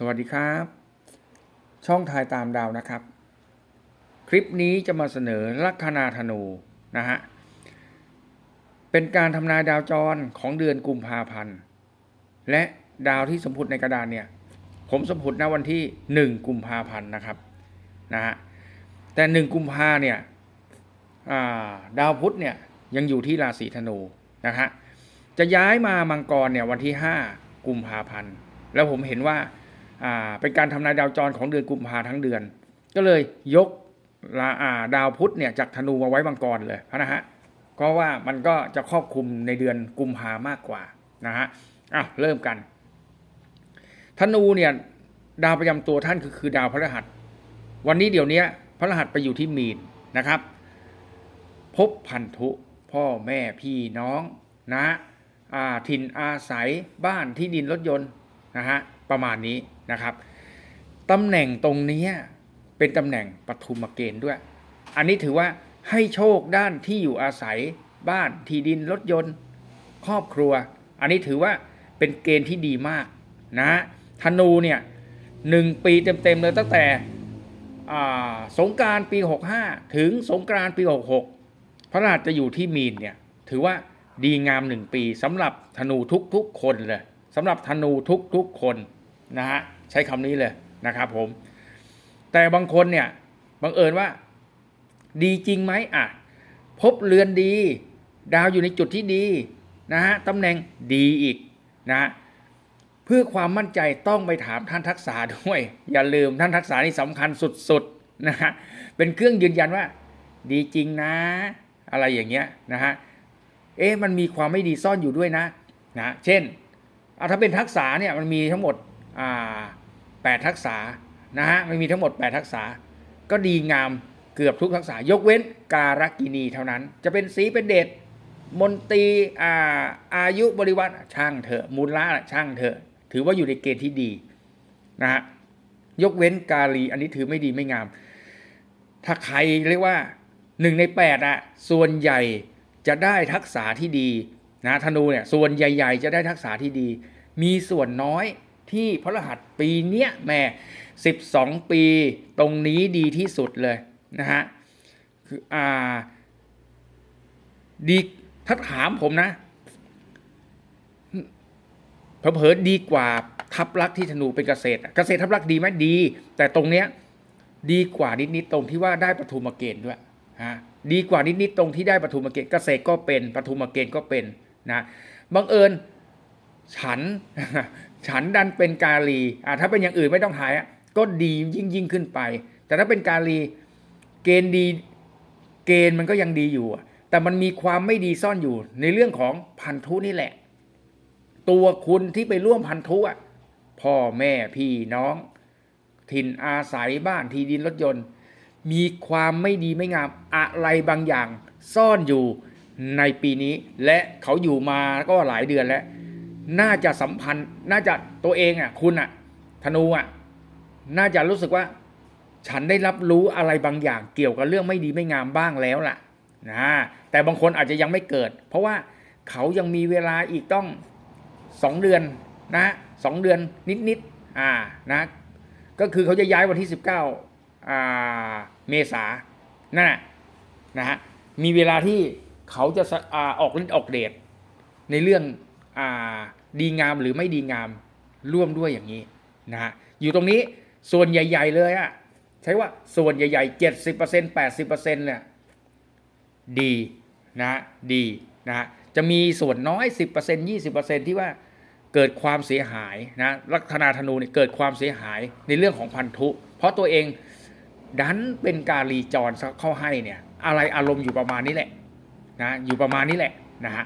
สวัสดีครับ ช่องทายตามดาวนะครับ คลิปนี้จะมาเสนอลัคนาธนูนะฮะเป็นการทำนายดาวจรของเดือนกุมภาพันธ์ และดาวที่สมพุติในกระดานเนี่ย ผมสมพุติณวันที่หนึ่งกุมภาพันธ์นะครับนะฮะแต่หนึ่งกุมภาเนี่ยาดาวพุธเนี่ยยังอยู่ที่ราศีธนูนะฮะจะย้ายมามังกรเนี่ยวันที่ห้ากุมภาพันธ์ แล้วผมเห็นว่า เป็นการทำนายดาวจรของเดือนกุมภาทั้งเดือน ก็เลยยกลาอาดาวพุธเนี่ยจากธนูมาไว้มังกรเลยนะฮะเพราะว่ามันก็จะครอบคลุมในเดือนกุมภามากกว่านะฮะอะเริ่มกัน ธนูเนี่ยดาวประจำตัวท่านคือคือดาวพฤหัส วันนี้เดี๋ยวนี้พฤหัสไปอยู่ที่มีนนะครับ พบพันธุพ่อแม่พี่น้องนะอ่าถิ่นอาศัยบ้านที่ดินรถยนต์นะฮะ ประมาณนี้นะครับตำแหน่งตรงนี้เป็นตำแหน่งปฐุมเกณฑ์ด้วย อันนี้ถือว่าให้โชคด้านที่อยู่อาศัยบ้านที่ดินรถยนต์ ครอบครัว อันนี้ถือว่าเป็นเกณฑ์ที่ดีมากนะธนูเนี่ยหนึ่งปีเต็มๆเลยตั้งแต่สงการปี 65 ถึงสงกรานปี 66 พระราชจะอยู่ที่มีนเนี่ยถือว่าดีงามหนึ่งปีสำหรับธนูทุกๆคนเลยสำหรับธนูทุกๆคน นะฮะใช้คำนี้เลยนะครับผม แต่บางคนเนี่ยบังเอิญว่า ดีจริงไหมอะพบเรือนดี ดาวอยู่ในจุดที่ดีนะฮะตำแหน่งดีอีกนะเพื่อความมั่นใจต้องไปถามท่านทักษะด้วย อย่าลืมท่านทักษะนี่สำคัญสุดๆนะฮะเป็นเครื่องยืนยันว่า ดีจริงนะ อะไรอย่างเงี้ยนะฮะเอ๊ะมันมีความไม่ดีซ่อนอยู่ด้วยนะนะเช่นเอาถ้าเป็นทักษะเนี่ยมันมีทั้งหมด แปดทักษะนะฮะมันมีทั้งหมด 8 ทักษะก็ดีงามเกือบทุกทักษะยกเว้นการกินีเท่านั้น จะเป็นสีเป็นเดชมนตรีอาอายุบริวัตรช่างเถอะมูลละช่างเถอะ ถือว่าอยู่ในเกณฑ์ที่ดีนะฮะยกเว้นกาลี อันนี้ถือไม่ดีไม่งาม ถ้าใครเรียกว่าหนึ่งในแปดอะส่วนใหญ่จะได้ทักษะที่ดีนะธนูเนี่ยส่วนใหญ่ ๆ จะได้ทักษะที่ดี มีส่วนน้อย ที่พระรหัสปีเนี้ยแม่12 ปีตรงนี้ดีที่สุดเลยนะฮะคืออ่าดีถ้าถามผมนะเผลอดีกว่าทับลักที่ธนูเป็นเกษตรเกษตรทับลักดีไหมดี แต่ตรงเนี้ยดีกว่านิดๆตรงที่ว่าได้ปฐุมเกณฑ์ด้วยฮะดีกว่านิดๆตรงที่ได้ปฐุมเกณฑ์เกษตรก็เป็นปฐุมเกณฑ์ก็เป็นนะบังเอิญ ฉัน ฉันดันเป็นกาลีอ่าถ้าเป็นอย่างอื่นไม่ต้องถ่ายก็ดียิ่งยิ่งขึ้นไป แต่ถ้าเป็นกาลีเกณฑ์ดีเกณฑ์มันก็ยังดีอยู่ แต่มันมีความไม่ดีซ่อนอยู่ ในเรื่องของพันธุนี่แหละ ตัวคุณที่ไปร่วมพันธุอะพ่อแม่พี่น้อง ถิ่นอาศัยบ้านที่ดินรถยนต์ มีความไม่ดีไม่งามอะไรบางอย่างซ่อนอยู่ในปีนี้ และเขาอยู่มาก็หลายเดือนแล้ว น่าจะสัมพันธ์ น่าจะตัวเองอะ คุณอะ ธนูอะ น่าจะรู้สึกว่า ฉันได้รับรู้อะไรบางอย่างเกี่ยวกับเรื่องไม่ดีไม่งามบ้างแล้วล่ะนะแต่บางคนอาจจะยังไม่เกิด เพราะว่าเขายังมีเวลาอีกต้องสองเดือนนะสองเดือนนิดๆอ่านะก็คือเขาจะย้ายวันที่สิบเก้าอ่าเมษานั่นแหละนะฮะมีเวลาที่เขาจะอ่าออกฤทธิ์ออกเดชในเรื่องอ่า ดีงามหรือไม่ดีงามร่วมด้วยอย่างนี้นะฮะอยู่ตรงนี้ส่วนใหญ่ ๆ เลยอะใช้ว่าส่วนใหญ่ๆเจ็ดสิบเปอร์เซ็นต์แปดสิบเปอร์เซ็นต์เนี่ยดีนะดีนะฮะจะมีส่วนน้อยสิบเปอร์เซ็นต์ยี่สิบเปอร์เซ็นต์ที่ว่าเกิดความเสียหายนะลัคนาธนูเนี่ยเกิดความเสียหายในเรื่องของพันธุ เพราะตัวเองดันเป็นการรีจรเข้าให้เนี่ยอะไรอารมณ์อยู่ประมาณนี้แหละนะอยู่ประมาณนี้แหละนะฮะ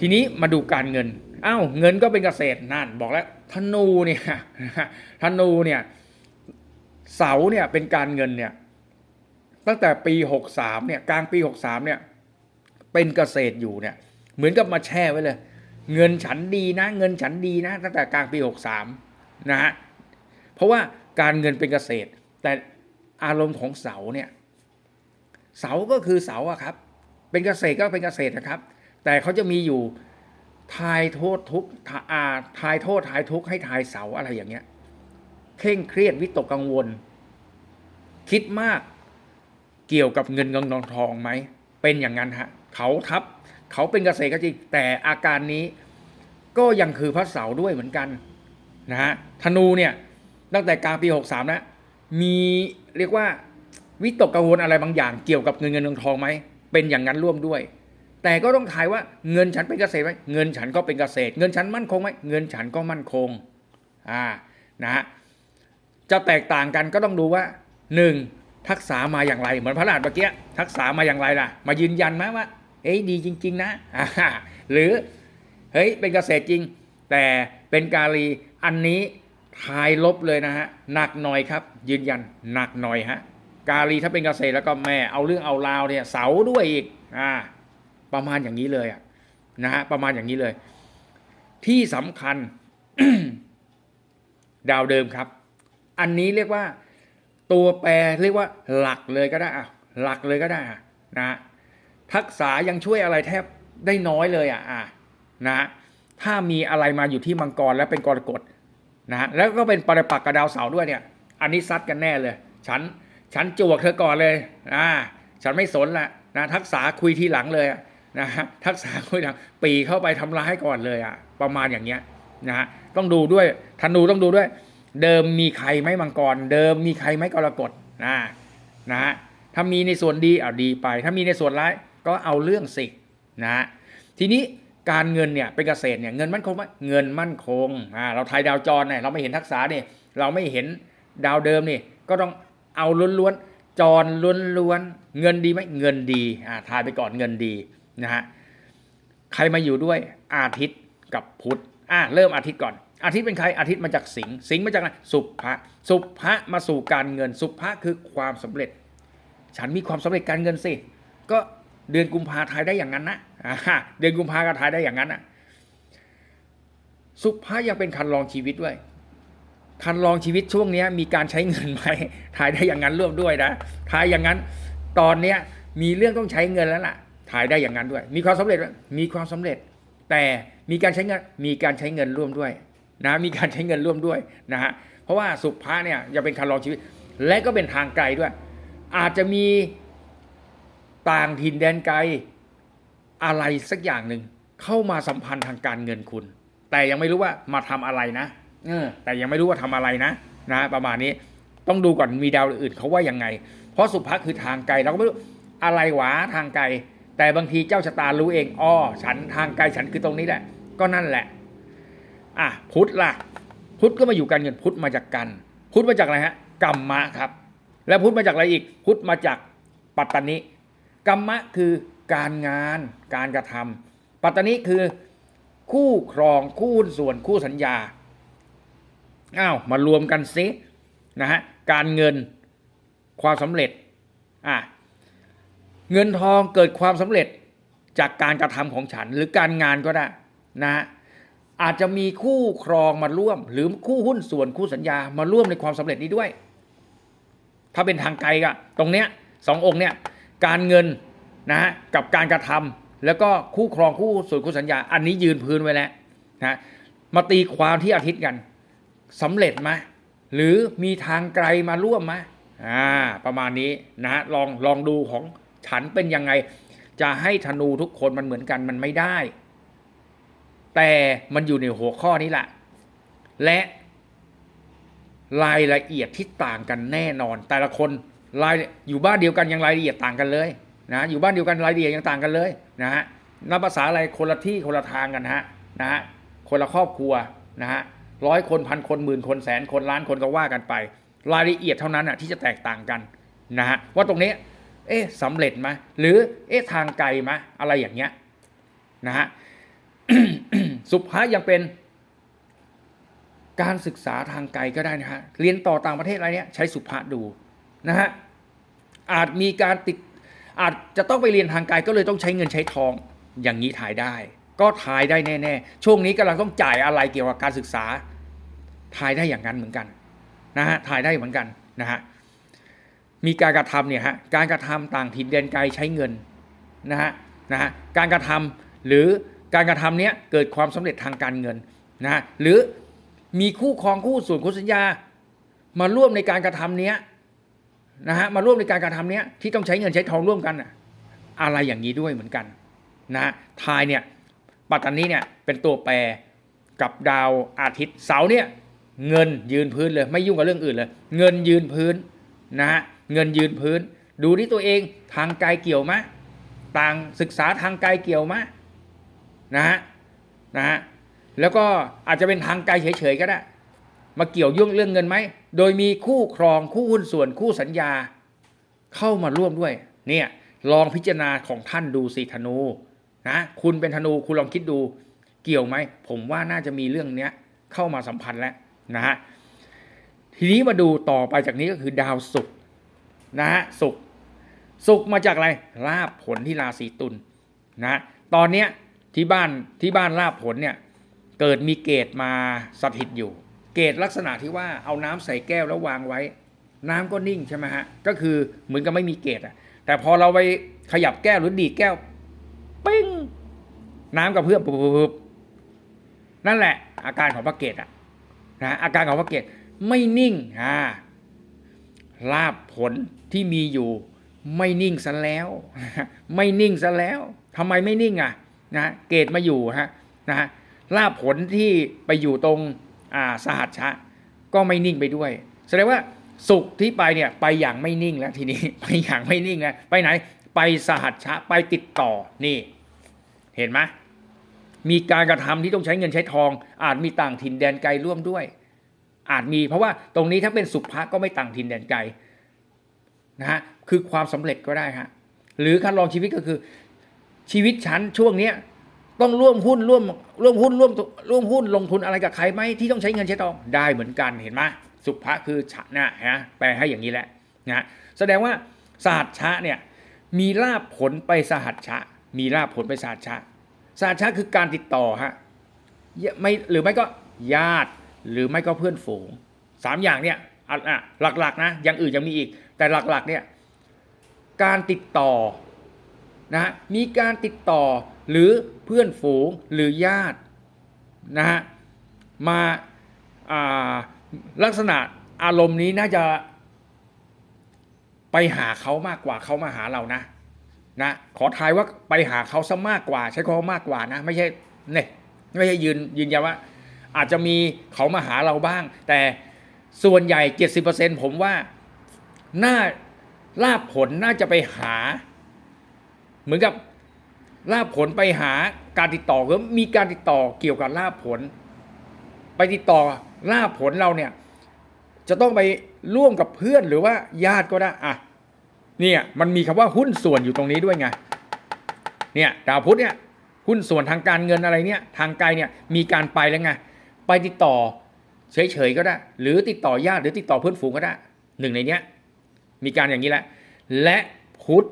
ทีนี้มาดูการเงินอ้าวเงินก็เป็นเกษตรนั่นบอกแล้วธนูเนี่ยธนูเนี่ยเสาเนี่ยเป็นการเงินเนี่ยตั้งแต่ปีหกสามเนี่ยกลางปีหกสามเนี่ยเป็นเกษตรอยู่เนี่ยเหมือนกับมาแช่ไว้เลย เงินฉันดีนะ เงินฉันดีนะ ตั้งแต่กลางปีหกสามนะฮะเพราะว่าการเงินเป็นเกษตร แต่อารมณ์ของเสาเนี่ยเสาก็คือเสาอะครับ เป็นเกษตรก็เป็นเกษตรนะครับ แต่เขาจะมีอยู่ทายโทษทุกทาอ่าทายโทษทายทุกให้ทายเสาอะไรอย่างเงี้ยเคร่งเครียดวิตกกังวล คิดมากเกี่ยวกับเงินเงินทองทองไหมเป็นอย่างนั้นฮะเขาทับ เขาเป็นเกษตรก็จริงแต่อาการนี้ก็ยังคือพระเสาด้วยเหมือนกันนะฮะธนูเนี่ยตั้งแต่กลางปี63นะมีเรียกว่าวิตกกังวลอะไรบางอย่างเกี่ยวกับเงินเงินทองทองไหมเป็นอย่างนั้นร่วมด้วย แต่ก็ต้องถ่ายว่าเงินฉันเป็นเกษตรไหมเงินฉันก็เป็นเกษตร เงินฉันมั่นคงไหมเงินฉันก็มั่นคงอ่านะฮะจะแตกต่างกันก็ต้องดูว่าหนึ่งทักษะมาอย่างไร เหมือนพระราชเมื่อกี้ทักษะมาอย่างไรล่ะ มายืนยันไหมว่าเอ้ยดีจริง ๆ นะหรือเฮ้ยเป็นเกษตรจริง แต่เป็นกาลีอันนี้ทายลบเลยนะฮะหนักหน่อยครับ ยืนยันหนักหน่อยฮะกาลีถ้าเป็นเกษตรแล้วก็แม่เอาเรื่องเอาราวเนี่ยเสาด้วยอีกอ่า ประมาณอย่างนี้เลยอะนะฮะประมาณอย่างนี้เลย ที่สำคัญ ดาวเดิมครับ อันนี้เรียกว่า ตัวแปรเรียกว่าหลักเลยก็ได้อะหลักเลยก็ได้อะนะ ทักษะยังช่วยอะไรแทบได้น้อยเลยอะอะนะ ถ้ามีอะไรมาอยู่ที่มังกรแล้วเป็นกรกฎนะแล้วก็เป็นปรปักษ์กับดาวเสาร์ด้วยเนี่ย อันนี้ซัดกันแน่เลย ฉัน ฉันจวกเธอก่อนเลย อ่า ฉันไม่สนละนะทักษะคุยทีหลังเลยอะ นะฮะทักษะคุยหลังปีเข้าไปทำร้ายก่อนเลยอะประมาณอย่างเงี้ยนะฮะต้องดูด้วยธนูต้องดูด้วย เดิมมีใครไหมมังกร เดิมมีใครไหมกรกฎนะนะฮะถ้ามีในส่วนดีเอาดีไป ถ้ามีในส่วนร้ายก็เอาเรื่องสินะฮะทีนี้การเงินเนี่ยเป็นเกษตรเนี่ยเงินมั่นคงไหมเงินมั่นคงอ่าเราทายดาวจรเนี่ยเราไม่เห็นทักษะเนี่ยเราไม่เห็นดาวเดิมนี่ก็ต้องเอาล้วนๆจรล้วนๆเงินดีไหมเงินดีอ่าทายไปก่อนเงินดี นะฮะใครมาอยู่ด้วยอาทิตย์กับพุธอ่าเริ่มอาทิตย์ก่อน อาทิตย์เป็นใครอาทิตย์มาจากสิงสิงมาจากอะไรสุภะสุภะมาสู่การเงินสุภะคือความสำเร็จ ฉันมีความสำเร็จการเงินสิก็เดือนกุมภาทายได้อย่างนั้นนะเดือนกุมภาก็ทายได้อย่างนั้นอะสุภะยังเป็นคันลองชีวิตด้วย คันลองชีวิตช่วงนี้มีการใช้เงินไหมทายได้อย่างนั้นร่วมด้วยนะทายอย่างนั้น ตอนเนี้ยมีเรื่องต้องใช้เงินแล้วล่ะ ทายได้อย่างนั้นด้วย มีความสำเร็จมมีความสำเร็จ แต่มีการใช้เงินมีการใช้เงินร่วมด้วยนะมีการใช้เงินร่วมด้วยนะฮะเพราะว่าสุภาเนี่ยจะเป็นคันลองชีวิต และก็เป็นทางไกลด้วย อาจจะมีต่างถิ่นแดนไกลอะไรสักอย่างหนึ่งเข้ามาสัมพันธ์ทางการเงินคุณ แต่ยังไม่รู้ว่ามาทำอะไรนะเออแต่ยังไม่รู้ว่าทำอะไรนะนะประมาณนี้ต้องดูก่อนมีดาวอื่นเขาว่ายังไง เพราะสุภาคือทางไกลเราก็ไม่รู้อะไรหวาทางไกล แต่บางทีเจ้าชะตารู้เองอ้อฉันทางไกลฉันคือตรงนี้แหละ ก็นั่นแหละ อะพุทธล่ะ พุทธก็มาอยู่การเงินพุทธมาจากกัน พุทธมาจากอะไรฮะกรรมะครับ แล้วพุทธมาจากอะไรอีก พุทธมาจากปัตตานิกรรมะคือการงานการกระทำปัตตานิคือคู่ครองคู่ส่วนคู่สัญญาอ้าวมารวมกันซินะฮะการเงินความสำเร็จอะ เงินทองเกิดความสำเร็จจากการกระทำของฉันหรือการงานก็ได้นะอาจจะมีคู่ครองมาร่วม หรือคู่หุ้นส่วนคู่สัญญามาร่วมในความสำเร็จนี้ด้วย ถ้าเป็นทางไกลก็ตรงเนี้ยสององค์เนี้ยการเงินนะฮะกับการกระทำแล้วก็คู่ครองคู่ส่วนคู่สัญญา อันนี้ยืนพื้นไว้แล้วนะมาตีความที่อาทิตย์กันสำเร็จไหมหรือมีทางไกลมาร่วมไหมอ่าประมาณนี้นะฮะลองลองดูของ ฉันเป็นยังไงจะให้ธนูทุกคนมันเหมือนกันมันไม่ได้ แต่มันอยู่ในหัวข้อนี้แหละ และรายละเอียดที่ต่างกันแน่นอน แต่ละคนรายอยู่บ้านเดียวกันยังรายละเอียดต่างกันเลยนะอยู่บ้านเดียวกันรายละเอียดยังต่างกันเลยนะฮะนับภาษาอะไรคนละที่คนละทางกันฮะนะฮะคนละครอบครัวนะฮะร้อยคนพันคนหมื่นคนแสนคนล้านคนก็ว่ากันไป รายละเอียดเท่านั้นอะที่จะแตกต่างกันนะฮะว่าตรงนี้ เอ๊ะสำเร็จไหมหรือเอ๊ะทางไกลไหมอะไรอย่างเงี้ยนะฮะสุภายังเป็น การศึกษาทางไกลก็ได้นะฮะเรียนต่อต่างประเทศอะไรเนี้ยใช้สุภาดูนะฮะอาจมีการติดอาจจะต้องไปเรียนทางไกลก็เลยต้องใช้เงินใช้ทองอย่างนี้ถ่ายได้ ก็ถ่ายได้แน่ๆช่วงนี้กำลังต้องจ่ายอะไรเกี่ยวกับการศึกษาถ่ายได้อย่างนั้นเหมือนกันนะฮะถ่ายได้เหมือนกันนะฮะ มีการกระทำเนี่ยฮะการกระทำต่างถิ่นแดนไกลใช้เงินนะฮะนะฮะการกระทำหรือการกระทำเนี้ยเกิดความสำเร็จทางการเงินนะฮะหรือมีคู่ครองคู่ส่วนคู่สัญญามาร่วมในการกระทำเนี้ยนะฮะมาร่วมในการกระทำเนี้ยที่ต้องใช้เงินใช้ทองร่วมกันน่ะอะไรอย่างนี้ด้วยเหมือนกันนะฮะทายเนี่ยปัตตานีเนี่ยเป็นตัวแปรกับดาวอาทิตย์เสาร์เนี่ยเงินยืนพื้นเลย ไม่ยุ่งกับเรื่องอื่นเลย เงินยืนพื้นนะฮะ เงินยืนพื้น ดูที่ตัวเองทางกายเกี่ยวไหมต่างศึกษาทางกายเกี่ยวไหมนะฮะนะฮะแล้วก็อาจจะเป็นทางไกลเฉยๆก็ได้มาเกี่ยวยุ่งเรื่องเงินไหม โดยมีคู่ครองคู่หุ้นส่วนคู่สัญญา เข้ามาร่วมด้วย เนี่ยลองพิจารณาของท่านดูสิธนูนะคุณเป็นธนูคุณลองคิดดูเกี่ยวไหม ผมว่าน่าจะมีเรื่องเนี้ยเข้ามาสัมพันธ์แล้วนะฮะทีนี้มาดูต่อไปจากนี้ก็คือดาวศุกร์ นะฮะศุกร์ศุกมาจากอะไรลาบผลที่ราศีตุลนะตอนเนี้ยที่บ้านที่บ้านลาบผลเนี่ยเกิดมีเกตมาสถิตอยู่ เกตลักษณะที่ว่าเอาน้ำใส่แก้วแล้ววางไว้ น้ำก็นิ่งใช่ไหมฮะก็คือเหมือนกับไม่มีเกตอะแต่พอเราไปขยับแก้วหรือดีแก้วปิ้งน้ำกระเพื่อมปุ๊บปุ๊บปุ๊บนั่นแหละ อาการของพระเกตอะนะอาการของพระเกตไม่นิ่งอ่า ลาบผลที่มีอยู่ไม่นิ่งซะแล้ว ไม่นิ่งซะแล้วทำไมไม่นิ่งอะนะเกตมาอยู่ฮะนะลาภผลที่ไปอยู่ตรงอ่าสหัชชะ ก็ไม่นิ่งไปด้วย แสดงว่าสุขที่ไปเนี่ยไปอย่างไม่นิ่งแล้วทีนี้ไปอย่างไม่นิ่งแล้วไปไหน ไปสหัชชะไปติดต่อนี่ เห็นไหมมีการกระทำที่ต้องใช้เงินใช้ทอง อาจมีต่างถิ่นแดนไกลร่วมด้วย อาจมี เพราะว่าตรงนี้ถ้าเป็นสุภะก็ไม่ต่างถิ่นแดนไกลนะฮะคือความสำเร็จก็ได้ฮะหรือการลองชีวิตก็คือ ชีวิตฉันช่วงเนี้ยต้องร่วมหุ้นร่วมร่วมหุ้นร่วมร่วมหุ้นลงทุนอะไรกับใครไหมที่ต้องใช้เงินใช้ทองได้เหมือนกันเห็นไหมสุภะคือฉะนะฮะแปลให้อย่างนี้แหละนะแสดงว่าสหัชชะเนี่ยมีลาบผลไปสหัชชะ มีลาบผลไปสหัชชะสหัชชะคือการติดต่อฮะไม่หรือไม่ก็ญาติ หรือไม่ก็เพื่อนฝูงสามอย่างเนี่ยอะหลักๆนะอย่างอื่นยังมีอีก แต่หลักๆเนี่ยการติดต่อนะมีการติดต่อหรือเพื่อนฝูงหรือญาตินะฮะมาลักษณะอารมณ์นี้น่าจะไปหาเขามากกว่าเขามาหาเรานะนะขอทายว่าไปหาเขาซะมากกว่า ใช้คำว่ามากกว่านะ ไม่ใช่เนี่ยไม่ใช่ยืนยืนยันว่า อาจจะมีเขามาหาเราบ้าง แต่ส่วนใหญ่ 70%ผมว่าน่าลาบผลน่าจะไปหา เหมือนกับลาบผลไปหาการติดต่อก็มีการติดต่อเกี่ยวกับลาบผล ไปติดต่อลาบผลเราเนี่ย จะต้องไปร่วมกับเพื่อนหรือว่าญาติก็ได้อะเนี่ยมันมีคำว่าหุ้นส่วนอยู่ตรงนี้ด้วยไงเนี่ยดาวพุธเนี่ยหุ้นส่วนทางการเงินอะไรเนี่ย ทางไกลเนี่ยมีการไปแล้วไง ไปติดต่อเฉยๆก็ได้ หรือติดต่อญาติหรือติดต่อเพื่อนฝูงก็ได้หนึ่งในเนี้ยมีการอย่างนี้แหละ และพุธ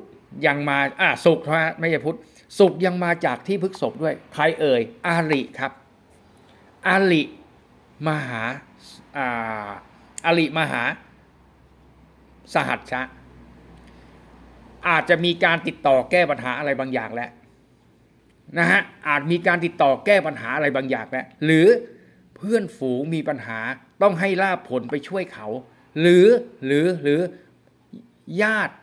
ยังมาอะสุกนะไม่ใช่พุธสุขยังมาจากที่พฤกษบด้วย ใครเอ่ย อาลิครับ อาลิมหาอาอาลิมหา สหัชชะ อาจจะมีการติดต่อแก้ปัญหาอะไรบางอย่างแล้วนะฮะอาจมีการติดต่อแก้ปัญหาอะไรบางอย่างแล้วหรือ เพื่อนฝูงมีปัญหาต้องให้ลาบผลไปช่วยเขา หรือหรือหรือญาติ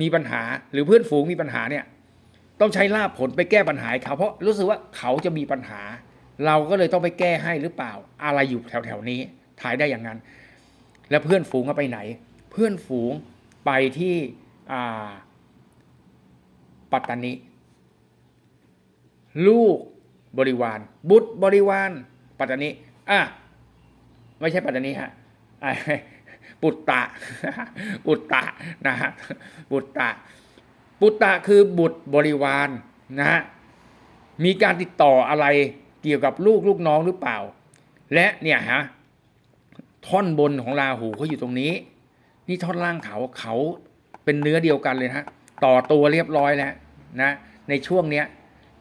มีปัญหาหรือเพื่อนฝูงมีปัญหาเนี่ยต้องใช้ลาบผลไปแก้ปัญหาเขา เพราะรู้สึกว่าเขาจะมีปัญหา เราก็เลยต้องไปแก้ให้หรือเปล่า อะไรอยู่แถวๆนี้ถ่ายได้อย่างนั้น แล้วเพื่อนฝูงก็ไปไหน เพื่อนฝูงไปที่ปัตตานีลูกบริวาร บุตรบริวาร ปัตตานีอะไม่ใช่ปัตตานีฮะปุตตะปุตตะนะฮะปุตตะปุตตะคือบุตรบริวารนะฮะมีการติดต่ออะไรเกี่ยวกับลูกลูกน้องหรือเปล่า และเนี่ยฮะท่อนบนของราหูเขาอยู่ตรงนี้ นี่ท่อนล่างเขาเขาเป็นเนื้อเดียวกันเลยฮะต่อตัวเรียบร้อยแล้วนะในช่วงเนี้ย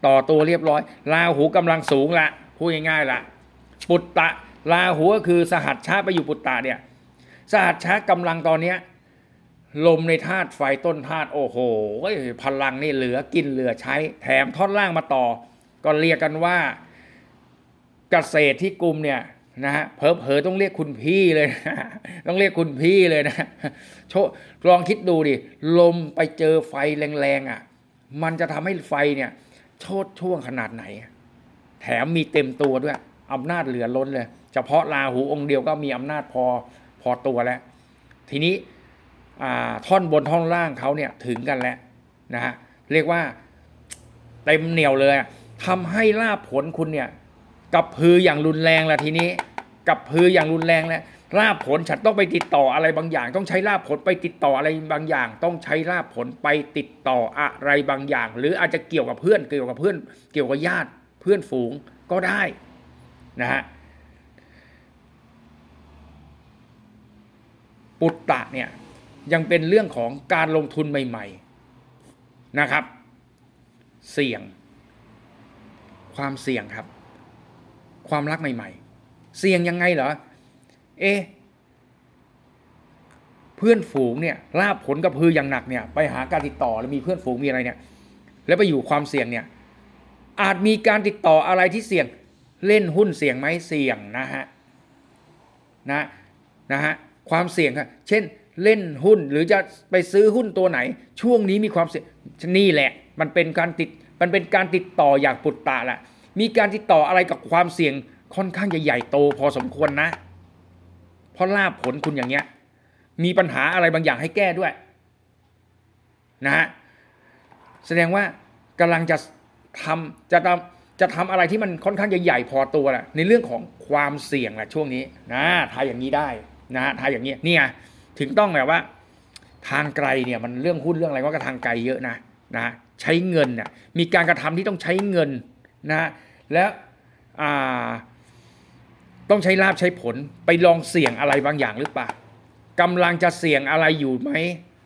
ต่อตัวเรียบร้อย ราหูกำลังสูงละพูดง่ายๆละ ปุตตะราหูก็คือสหัสชาไปอยู่ปุตตะเนี่ยสหัสชากำลังตอนเนี้ยลมในธาตุไฟต้นธาตุโอ้โหพลังนี่เหลือกินเหลือใช้ แถมท่อนล่างมาต่อ ก็เรียกกันว่าเกษตรที่กลุ่มเนี่ยนะฮะเผลอต้องเรียกคุณพี่เลยนะต้องเรียกคุณพี่เลยนะโชลองคิดดูดิ ลมไปเจอไฟแรงๆอะ มันจะทำให้ไฟเนี่ย โชดช่วงขนาดไหน แถมมีเต็มตัวด้วย อำนาจเหลือล้นเลย เฉพาะราหูองค์เดียวก็มีอำนาจพอพอตัวแล้ว ทีนี้ท่อนบนท่อนล่างเขาเนี่ยถึงกันแล้วนะฮะเรียกว่าเต็มเหนียวเลยอะทำให้ลาภผลคุณเนี่ยกับพืออย่างรุนแรงละทีนี้กับพืออย่างรุนแรงแล้วลาภผลฉันต้องไปติดต่ออะไรบางอย่าง ต้องใช้ลาภผลไปติดต่ออะไรบางอย่าง ต้องใช้ลาภผลไปติดต่ออะไรบางอย่าง หรืออาจจะเกี่ยวกับเพื่อนเกี่ยวกับเพื่อนเกี่ยวกับญาติเพื่อนฝูงก็ได้ นะฮะปุตตะเนี่ยยังเป็นเรื่องของการลงทุนใหม่ ๆนะครับ เสี่ยง ความเสี่ยงครับ ความรักใหม่ ๆ เสี่ยงยังไงเหรอเอะเพื่อนฝูงเนี่ยลาบผลกับพืออย่างหนักเนี่ยไปหาการติดต่อแล้วมีเพื่อนฝูงมีอะไรเนี่ย แล้วไปอยู่ความเสี่ยงเนี่ยอาจมีการติดต่ออะไรที่เสี่ยง เล่นหุ้นเสี่ยงไหมเสี่ยงนะฮะนะนะฮะความเสี่ยงครับเช่นเล่นหุ้นหรือจะไปซื้อหุ้นตัวไหน ช่วงนี้มีความเสี่ยงนี่แหละ มันเป็นการติดมันเป็นการติดต่ออย่างปุตตะแหละมีการติดต่ออะไรกับความเสี่ยงค่อนข้างจะใหญ่โตพอสมควรนะ เพราะลาบผลคุณอย่างเงี้ย มีปัญหาอะไรบางอย่างให้แก้ด้วยนะฮะแสดงว่ากำลังจะทำจะทำ จะทำอะไรที่มันค่อนข้างจะใหญ่พอตัวแหละในเรื่องของความเสี่ยงแหละช่วงนี้นะทายอย่างนี้ได้นะฮะทายอย่างนี้เนี่ยถึงต้องแบบว่า ทางไกลเนี่ยมันเรื่องหุ้นเรื่องอะไรก็ทางไกลเยอะนะนะใช้เงินเนี่ยมีการกระทำที่ต้องใช้เงินนะแล้วอ่าต้องใช้ลาบใช้ผลไปลองเสี่ยงอะไรบางอย่างหรือเปล่ากำลังจะเสี่ยงอะไรอยู่ไหม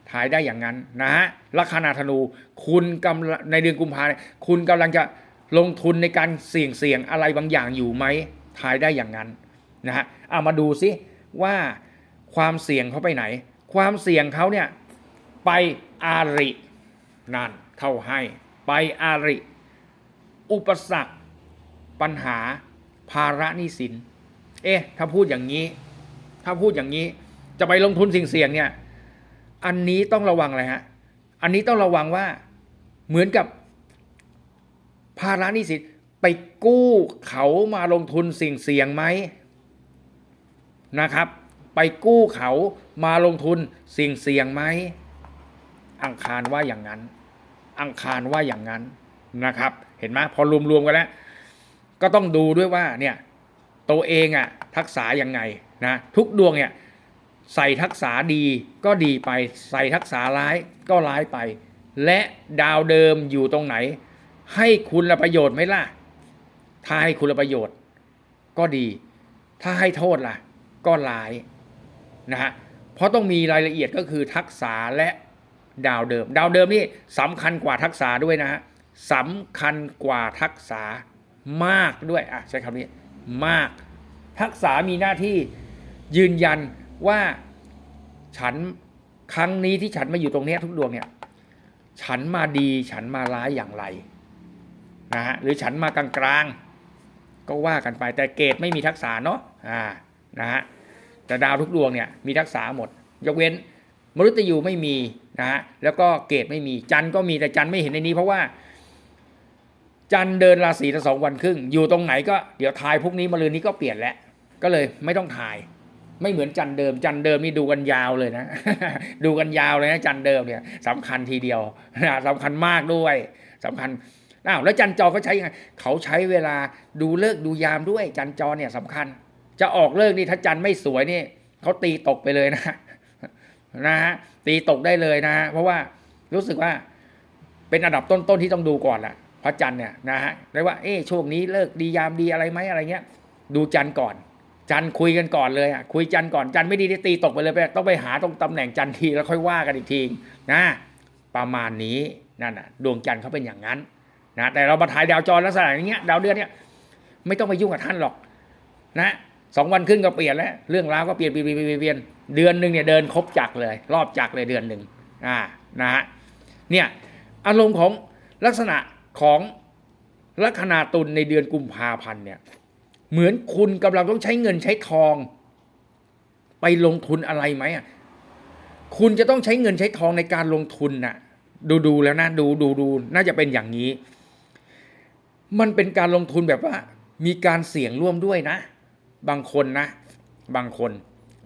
ถ่ายได้อย่างนั้นนะฮะลัคนาธนู คุณกำลังในเดือนกุมภาคุณกำลังจะ ลงทุนในการเสี่ยงเสี่ยงอะไรบางอย่างอยู่ไหมถ่ายได้อย่างนั้นนะฮะเอามาดูซิว่าความเสี่ยงเขาไปไหน ความเสี่ยงเขาเนี่ยไปอารินั่นเข้าให้ ไปอาริ อุปสรรค ปัญหา ภาระหนี้สิน เอ๊ะ ถ้าพูดอย่างนี้ ถ้าพูดอย่างนี้ จะไปลงทุนสิ่งเสี่ยงเนี่ย อันนี้ต้องระวังอะไรฮะ อันนี้ต้องระวังว่าเหมือนกับ ภาระหนี้สินไปกู้เขามาลงทุนสิ่งเสี่ยงไหมนะครับ ไปกู้เขามาลงทุนสิ่งเสี่ยงไหมอังคารว่าอย่างนั้น อังคารว่าอย่างนั้นนะครับ เห็นไหมพอรวมๆกันแล้ว ก็ต้องดูด้วยว่าเนี่ยตัวเองอะทักษะยังไงนะทุกดวงเนี่ยใส่ทักษะดีก็ดีไป ใส่ทักษะร้ายก็ร้ายไป และดาวเดิมอยู่ตรงไหน ให้คุณละประโยชน์ไหมล่ะ ถ้าให้คุณละประโยชน์ ก็ดี ถ้าให้โทษล่ะ ก็ร้ายนะฮะเพราะต้องมีรายละเอียดก็คือทักษะและดาวเดิม ดาวเดิมนี่สำคัญกว่าทักษะด้วยนะฮะสำคัญกว่าทักษะมากด้วยอะใช้คำนี้มาก ทักษะมีหน้าที่ยืนยันว่าฉันครั้งนี้ที่ฉันมาอยู่ตรงนี้ทุกดวงเนี่ย ฉันมาดีฉันมาร้ายอย่างไร นะฮะหรือฉันมากลางๆ ก็ว่ากันไปแต่เกตไม่มีทักษะเนาะอ่านะฮะแต่ดาวทุกดวงเนี่ยมีทักษะหมด ยกเว้นมฤตยูไม่มีนะฮะแล้วก็เกตไม่มีจันก็มีแต่จันไม่เห็นในนี้ เพราะว่า จันเดินราศีละสองวันครึ่ง อยู่ตรงไหนก็เดี๋ยวทายพวกนี้มาลืนนี้ก็เปลี่ยนแล้วก็เลยไม่ต้องทาย ไม่เหมือนจันเดิม จันเดิมนี่ดูกันยาวเลยนะ ดูกันยาวเลยนะจันเดิมเนี่ยสำคัญทีเดียวนะสำคัญมากด้วยสำคัญ อ้าวแล้วจันจอเขาใช้ยังไงเขาใช้เวลาดูเลิกดูยามด้วย จันจอเนี่ยสำคัญ จะออกเลิกนี่ถ้าจันไม่สวยนี่เขาตีตกไปเลยนะนะฮะตีตกได้เลยนะฮะเพราะว่ารู้สึกว่าเป็นอันดับต้นๆที่ต้องดูก่อนแหละพระจันทร์เนี่ยนะฮะเรียกว่าเอ๊ะช่วงนี้เลิกดียามดีอะไรไหมอะไรเงี้ย ดูจันทร์ก่อน จันทร์คุยกันก่อนเลยอะคุยจันทร์ก่อนจันทร์ไม่ดีได้ตีตกไปเลยไปต้องไปหาตรงตำแหน่งจันทร์ทีแล้วค่อยว่ากันอีกทีนะประมาณนี้นั่นน่ะดวงจันทร์เขาเป็นอย่างนั้น นะแต่เรามาถ่ายดาวจรลักษณะอย่างเงี้ยดาวเดือนเนี้ยไม่ต้องไปยุ่งกับท่านหรอก นะสองวันครึ่งก็เปลี่ยนแล้ว เรื่องราวก็เปลี่ยนเปลี่ยนเปลี่ยนเปลี่ยนเดือนหนึ่งเนี่ยเดินครบจักรเลย รอบจักรเลยเดือนหนึ่งอ่านะฮะเนี่ยอารมณ์ของลักษณะของลัคนาตุลในเดือนกุมภาพันธ์เนี่ยเหมือนคุณกำลังต้องใช้เงินใช้ทอง ไปลงทุนอะไรไหมอะคุณจะต้องใช้เงินใช้ทองในการลงทุนน่ะ ดูดูแล้วนะดูดูดูน่าจะเป็นอย่างนี้ มันเป็นการลงทุนแบบว่า มีการเสี่ยงร่วมด้วยนะ บางคนนะ บางคน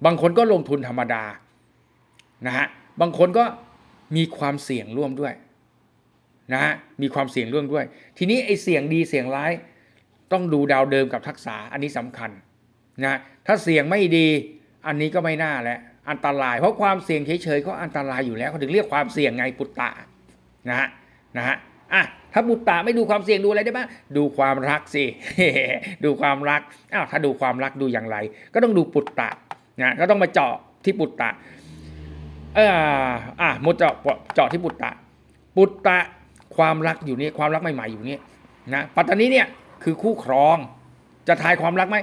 บางคนก็ลงทุนธรรมดานะฮะบางคนก็มีความเสี่ยงร่วมด้วยนะฮะมีความเสี่ยงร่วมด้วย ทีนี้ไอ้เสี่ยงดีเสี่ยงร้าย ต้องดูดาวเดิมกับทักษะอันนี้สำคัญนะถ้าเสี่ยงไม่ดีอันนี้ก็ไม่น่าแหละอันตราย เพราะความเสี่ยงเฉยๆก็อันตรายอยู่แล้วเขาถึงเรียกความเสี่ยงไงปุตตะนะฮะนะฮะ อะถ้าปุตตะไม่ดูความเสี่ยงดูอะไรได้บ้างดูความรักสิดูความรักอ้าวถ้าดูความรักดูอย่างไร ก็ต้องดูปุตตะนะก็ต้องมาเจาะที่ปุตตะเอออะมดเจาะเจาะที่ปุตตะ ปุตตะความรักอยู่นี่ความรักใหม่ๆอยู่นี่นะปัตตานีเนี่ยคือคู่ครองจะทายความรักไหม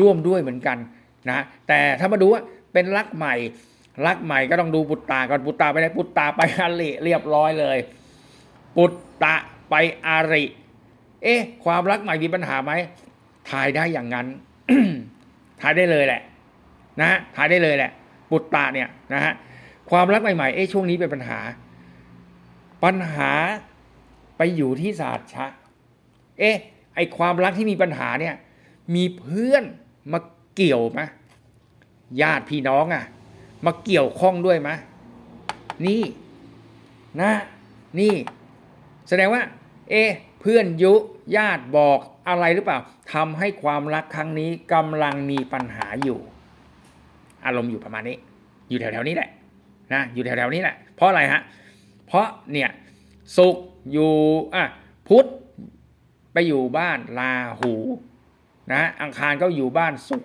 ร่วมด้วยเหมือนกันนะแต่ถ้ามาดูว่าเป็นรักใหม่ รักใหม่ก็ต้องดูปุตตะก่อนปุตตะไปไหนปุตตะไปอาริเรียบร้อยเลย ปุตตะไปอาริ เอ๊ะ ความรักใหม่มีปัญหาไหมทายได้อย่างนั้นทายได้เลยแหละ นะฮะทายได้เลยแหละ ปุตตะเนี่ยนะฮะความรักใหม่ๆเอ๊ะช่วงนี้เป็นปัญหา ปัญหาไปอยู่ที่ศาสตร์ชะ เอ๊ะไอความรักที่มีปัญหาเนี่ย มีเพื่อนมาเกี่ยวไหมญาติพี่น้องอะ่ะ มาเกี่ยวข้องด้วยไหมนี่ นะ นี่ แสดงว่า เอ๊ะเพื่อนยุญาติบอกอะไรหรือเปล่าทำให้ความรักครั้งนี้กำลังมีปัญหาอยู่ อารมณ์อยู่ประมาณนี้ อยู่แถวๆนี้แหละนะอยู่แถวๆนี้แหละ เพราะอะไรฮะ เพราะเนี่ยสุกอยู่อะพุธไปอยู่บ้านลาหูนะอังคารก็อยู่บ้านสุก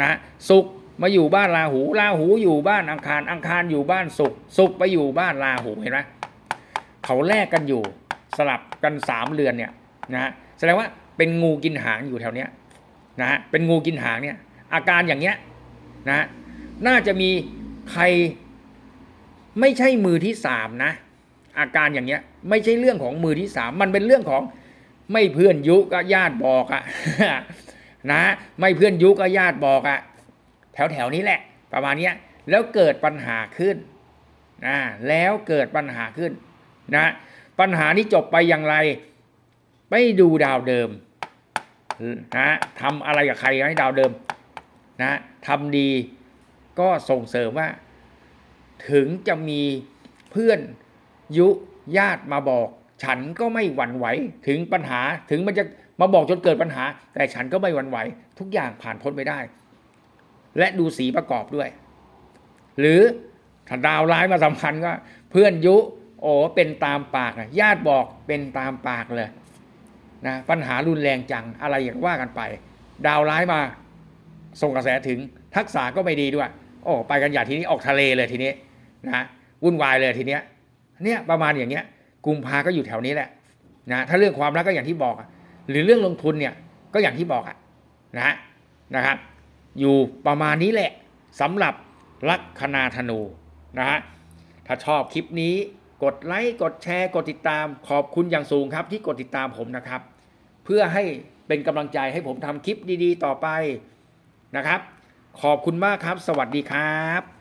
นะสุกมาอยู่บ้านลาหูลาหูอยู่บ้านอังคารอังคารอยู่บ้านสุกสุกไปอยู่บ้านลาหูเห็นไหม เขาแลกกันอยู่ สลับกันสามเรือนเนี่ยนะฮะแสดงว่าเป็นงูกินหางอยู่แถวเนี้ยนะฮะเป็นงูกินหางเนี่ยอาการอย่างเงี้ยนะน่าจะมีใครไม่ใช่มือที่สามนะ อาการอย่างเงี้ยไม่ใช่เรื่องของมือที่สามมันเป็นเรื่องของไม่เพื่อนยุก็ญาติบอกอะนะไม่เพื่อนยุก็ญาติบอกอะแถวแถวนี้แหละ ประมาณเนี้ยแล้วเกิดปัญหาขึ้นนะแล้วเกิดปัญหาขึ้น นะปัญหานี้จบไปอย่างไร ไปดูดาวเดิมนะทำอะไรกับใครให้ดาวเดิมนะทำดีก็ส่งเสริมว่า ถึงจะมีเพื่อนยุญาติมาบอก ฉันก็ไม่หวั่นไหว ถึงปัญหาถึงมันจะมาบอกจนเกิดปัญหา แต่ฉันก็ไม่หวั่นไหว ทุกอย่างผ่านพ้นไปได้ และดูสีประกอบด้วย หรือถ้าดาวร้ายมาสำคัญก็ เพื่อนยุ โอ้เป็นตามปากนะญาติบอกเป็นตามปากเลยนะปัญหารุนแรงจังอะไรอย่างว่ากันไป ดาวร้ายมาส่งกระแสถึงทักษะก็ไม่ดีด้วย โอ้ไปกันใหญ่ทีนี้ออกทะเลเลยทีนี้นะวุ่นวายเลยทีเนี้ยเนี่ยประมาณอย่างเงี้ยกุมภาก็อยู่แถวนี้แหละนะถ้าเรื่องความรักก็อย่างที่บอกหรือเรื่องลงทุนเนี่ยก็อย่างที่บอกอะนะนะครับอยู่ประมาณนี้แหละสำหรับลัคนาธนูนะฮะถ้าชอบคลิปนี้ กดไลค์กดแชร์กดติดตามขอบคุณอย่างสูงครับ ที่กดติดตามผมนะครับ เพื่อให้เป็นกำลังใจให้ผมทำคลิปดีๆ ต่อไปนะครับ ขอบคุณมากครับ สวัสดีครับ